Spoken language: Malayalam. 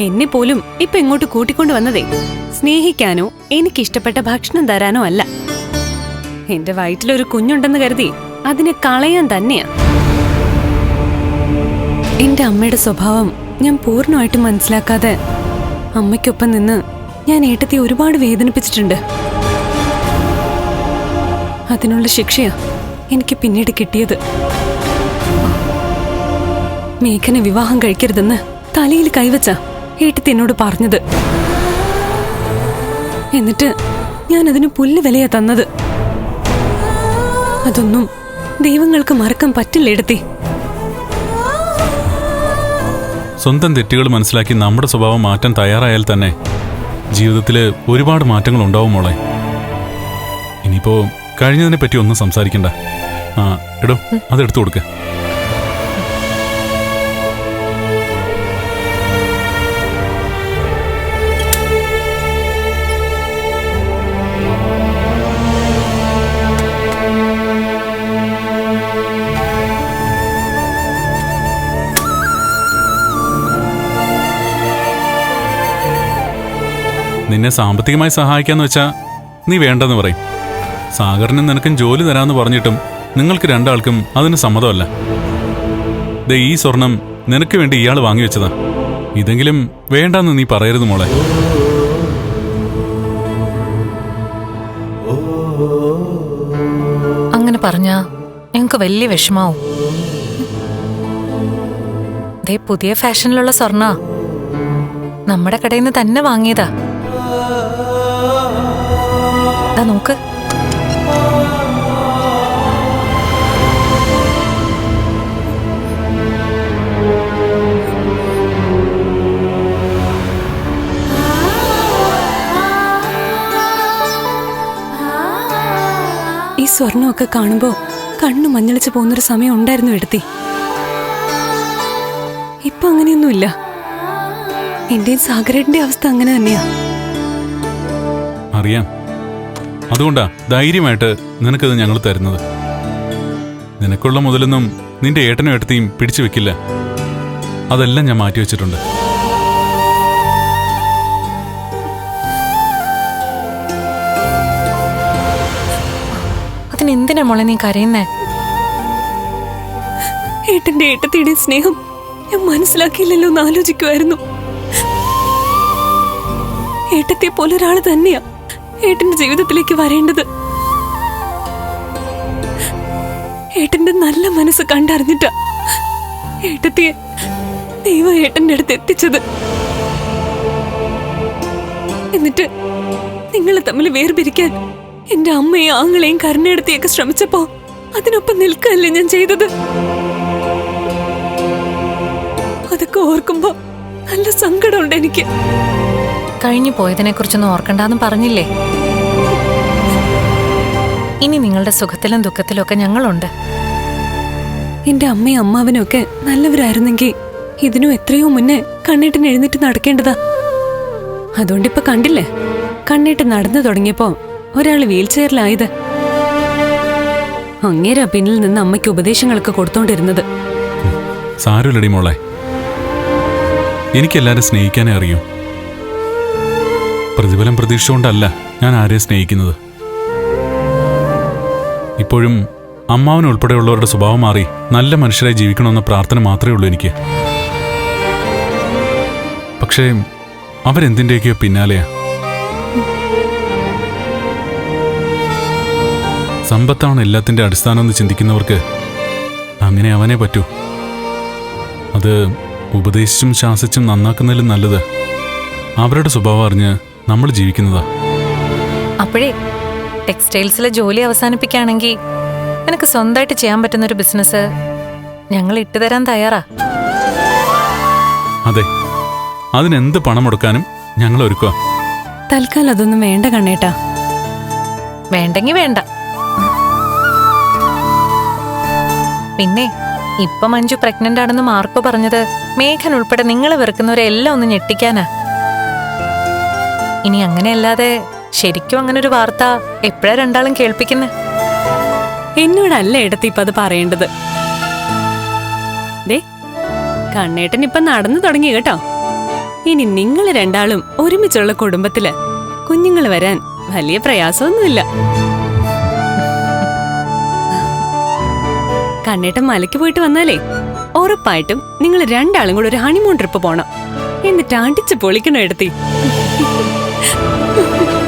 എന്നെ പോലും ഇപ്പൊ ഇങ്ങോട്ട് കൂട്ടിക്കൊണ്ടു വന്നതേ. സ്നേഹിക്കാനോ എനിക്കിഷ്ടപ്പെട്ട ഭക്ഷണം തരാനോ അല്ല. എന്റെ വയറ്റിലൊരു കുഞ്ഞുണ്ടെന്ന് കരുതി അതിനെ കളയാൻ തന്നെയാ. എന്റെ അമ്മയുടെ സ്വഭാവം ഞാൻ പൂർണമായിട്ടും മനസ്സിലാക്കാതെ അമ്മയ്ക്കൊപ്പം നിന്ന് ഞാൻ ഏട്ടത്തി ഒരുപാട് വേദനിപ്പിച്ചിട്ടുണ്ട്. അതിനുള്ള ശിക്ഷയാ എനിക്ക് പിന്നീട് കിട്ടിയത്. മേഘനെ വിവാഹം കഴിക്കരുതെന്ന് തലയിൽ കൈവച്ച. ഏട്ടത്തി എന്നോട് പറഞ്ഞത്. എന്നിട്ട് ഞാൻ അതിന് പുല്ല് വിലയാ തന്നത്. അതൊന്നും ദൈവങ്ങൾക്ക് മറക്കാൻ പറ്റില്ല എടുത്തി സ്വന്തം തെറ്റുകൾ മനസ്സിലാക്കി നമ്മുടെ സ്വഭാവം മാറ്റാൻ തയ്യാറായാൽ തന്നെ ജീവിതത്തിൽ ഒരുപാട് മാറ്റങ്ങൾ ഉണ്ടാവും മോളെ. ഇനിയിപ്പോ കഴിഞ്ഞതിനെ പറ്റി ഒന്നും സംസാരിക്കണ്ട. ആ എടോ അതെടുത്തു കൊടുക്ക. നിന്നെ സാമ്പത്തികമായി സഹായിക്കാന്ന് വെച്ചാ നീ വേണ്ടെന്ന് പറയും. സാഗറിനും നിനക്കും ജോലി തരാമെന്ന് പറഞ്ഞിട്ടും നിങ്ങൾക്ക് രണ്ടാൾക്കും അതിന് സമ്മതമല്ല. ദേ ഈ സ്വർണം നിനക്ക് വേണ്ടി ഇയാൾ വാങ്ങിവെച്ചതാ ഇതെങ്കിലും വേണ്ടെന്ന് നീ പറയരുത് മോളെ. അങ്ങനെ പറഞ്ഞാ ഞങ്ങൾക്ക് വലിയ വിഷമാവും. ദേ പുതിയ ഫാഷനിലുള്ള സ്വർണ. നമ്മുടെ കടയിൽ നിന്ന് തന്നെ വാങ്ങിയതാ. ദാ നോക്ക് ഈ സ്വർണമൊക്കെ കാണുമ്പോ കണ്ണു മഞ്ഞളിച്ച് പോകുന്നൊരു സമയം ഉണ്ടായിരുന്നു എടുത്തി. ഇപ്പൊ അങ്ങനെയൊന്നുമില്ല. എന്റെയും സാഗരേട്ടിന്റെ അവസ്ഥ അങ്ങനെ തന്നെയാ. അറിയാം. അതുകൊണ്ടാ ധൈര്യമായിട്ട് നിനക്കത് ഞങ്ങൾ തരുന്നത്. നിനക്കുള്ള മുതലൊന്നും നിന്റെ ഏട്ടനും ഏട്ടത്തെയും പിടിച്ചു വെക്കില്ല. അതെല്ലാം ഞാൻ മാറ്റി വെച്ചിട്ടുണ്ട്. അതിനെന്തിനാ മോളെ നീ കരയുന്നേ? ഏട്ടന്റെ ഏട്ടത്തിയുടെ സ്നേഹം ഞാൻ മനസ്സിലാക്കിയില്ലല്ലോ എന്ന് ആലോചിക്കുമായിരുന്നു ഏട്ടത്തെ പോലെ ഒരാൾ തന്നെയാ. ഏട്ടന്റെ ജീവിതത്തിലേക്ക് വരേണ്ടത്. ഏട്ടന്റെ നല്ല മനസ്സ് കണ്ടറിഞ്ഞിട്ടാ ഏട്ടത്തിയെ ദൈവം ഏട്ടന്റെ അടുത്ത് എത്തിച്ചത്. എന്നിട്ട് നിങ്ങളെ തമ്മിൽ വേർപിരിക്കാൻ എന്റെ അമ്മയും ആങ്ങളെയും കരുണയെടുത്തിയൊക്കെ ശ്രമിച്ചപ്പോ അതിനൊപ്പം നിൽക്കല്ലേ ഞാൻ ചെയ്തത്? അതൊക്കെ ഓർക്കുമ്പോ നല്ല സങ്കടമുണ്ട് എനിക്ക്. കഴിഞ്ഞു പോയതിനെ കുറിച്ചൊന്നും ഓർക്കണ്ടെന്ന് പറഞ്ഞില്ലേ? ഇനി നിങ്ങളുടെ സുഖത്തിലും ദുഃഖത്തിലും ഒക്കെ ഞങ്ങളുണ്ട്. എന്റെ അമ്മയും അമ്മാവനും ഒക്കെ നല്ലവരായിരുന്നെങ്കിൽ ഇതിനും എത്രയോ മുന്നേ കണ്ണേട്ടൻ എഴുന്നേറ്റ് നടക്കേണ്ടതാ. അതുകൊണ്ടിപ്പോ കണ്ടില്ലേ? കണ്ണേട്ട് നടന്നു തുടങ്ങിയപ്പോ ഒരാൾ വീൽ ചെയറിലായത് അങ്ങേരാ പിന്നിൽ നിന്ന് അമ്മയ്ക്ക് ഉപദേശങ്ങളൊക്കെ കൊടുത്തോണ്ടിരുന്നത്. സാരമില്ലടി മോളെ. എനിക്കെല്ലാരും സ്നേഹിക്കാനേ അറിയൂ. പ്രതിഫലം പ്രതീക്ഷിച്ചുകൊണ്ടല്ല ഞാൻ ആരെ സ്നേഹിക്കുന്നത്. ഇപ്പോഴും അമ്മാവൻ ഉൾപ്പെടെയുള്ളവരുടെ സ്വഭാവം മാറി നല്ല മനുഷ്യരായി ജീവിക്കണമെന്ന പ്രാർത്ഥന മാത്രമേ ഉള്ളൂ എനിക്ക്. പക്ഷേ അവരെന്തിന്റെയൊക്കെയോ പിന്നാലെയാ. സമ്പത്താണ് എല്ലാത്തിന്റെ അടിസ്ഥാനം എന്ന് ചിന്തിക്കുന്നവർക്ക് അങ്ങനെ അവനെ പറ്റൂ. അത് ഉപദേശിച്ചും ശാസിച്ചും നന്നാക്കുന്നതിലും നല്ലത്. അവരുടെ സ്വഭാവം അറിഞ്ഞ് നമ്മൾ ജീവിക്കുന്നതാ. അപ്പോഴേ ടെക്സ്റ്റൈൽസിലെ ജോലി അവസാനിപ്പിക്കുകയാണെങ്കിൽ നിനക്ക് സ്വന്തമായിട്ട് ചെയ്യാൻ പറ്റുന്ന ഒരു ബിസിനസ് ഞങ്ങൾ ഇട്ടുതരാൻ തയ്യാറാ. അതെ അതിനെന്ത് പണം മുടക്കാനും ഞങ്ങൾ ഒരുക്കുക തൽക്കാലം അതൊന്നും വേണ്ട കണ്ണേട്ടാ. വേണ്ടെങ്കി വേണ്ട. പിന്നെ ഇപ്പൊ മഞ്ജു പ്രഗ്നന്റ് ആണെന്ന് മാർക്കോ പറഞ്ഞത് മേഘൻ ഉൾപ്പെടെ നിങ്ങളെ വെറുക്കുന്നവരെ എല്ലാം ഒന്ന് ഞെട്ടിക്കാനാ. ഇനി അങ്ങനെയല്ലാതെ ശരിക്കും അങ്ങനെ ഒരു വാർത്ത എപ്പോഴാ രണ്ടാളും കേൾപ്പിക്കുന്നെ? എന്നോടല്ല ഇടത്തി ഇപ്പൊ അത് പറയേണ്ടത്. ദേ കണ്ണേട്ടൻ ഇപ്പൊ നടന്നു തുടങ്ങി കേട്ടോ. ഇനി നിങ്ങൾ രണ്ടാളും ഒരുമിച്ചുള്ള കുടുംബത്തിൽ കുഞ്ഞുങ്ങൾ വരാൻ വലിയ പ്രയാസമൊന്നുമില്ല. കണ്ണേട്ടൻ മലയ്ക്ക് പോയിട്ട് വന്നാലേ ഉറപ്പായിട്ടും നിങ്ങൾ രണ്ടാളും കൂടെ ഒരു ഹണിമൂൺ ട്രിപ്പ് പോണം. എന്നിട്ട് അടിച്ച് പൊളിക്കണോ എടുത്തി 嗯。